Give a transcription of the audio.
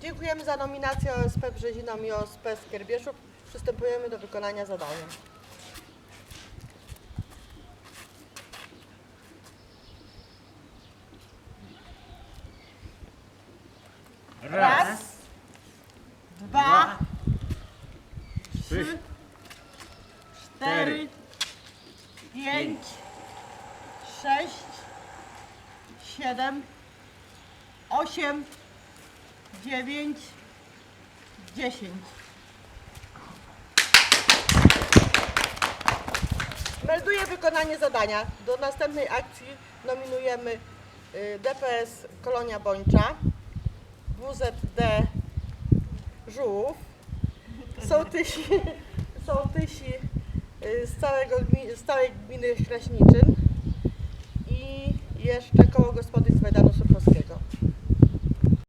Dziękujemy za nominację OSP Brzezinom i OSP Skierbieszów. Przystępujemy do wykonania zadania. Raz, dwa, trzy, cztery, pięć, sześć, siedem, osiem, dziewięć, dziesięć. Melduję wykonanie zadania. Do następnej akcji nominujemy y, DPS Kolonia Bończa, WZD Żółw, sołtysi, sołtysi y, z, całego, z całej gminy Kraśniczyn i jeszcze koło gospodyństwa Danus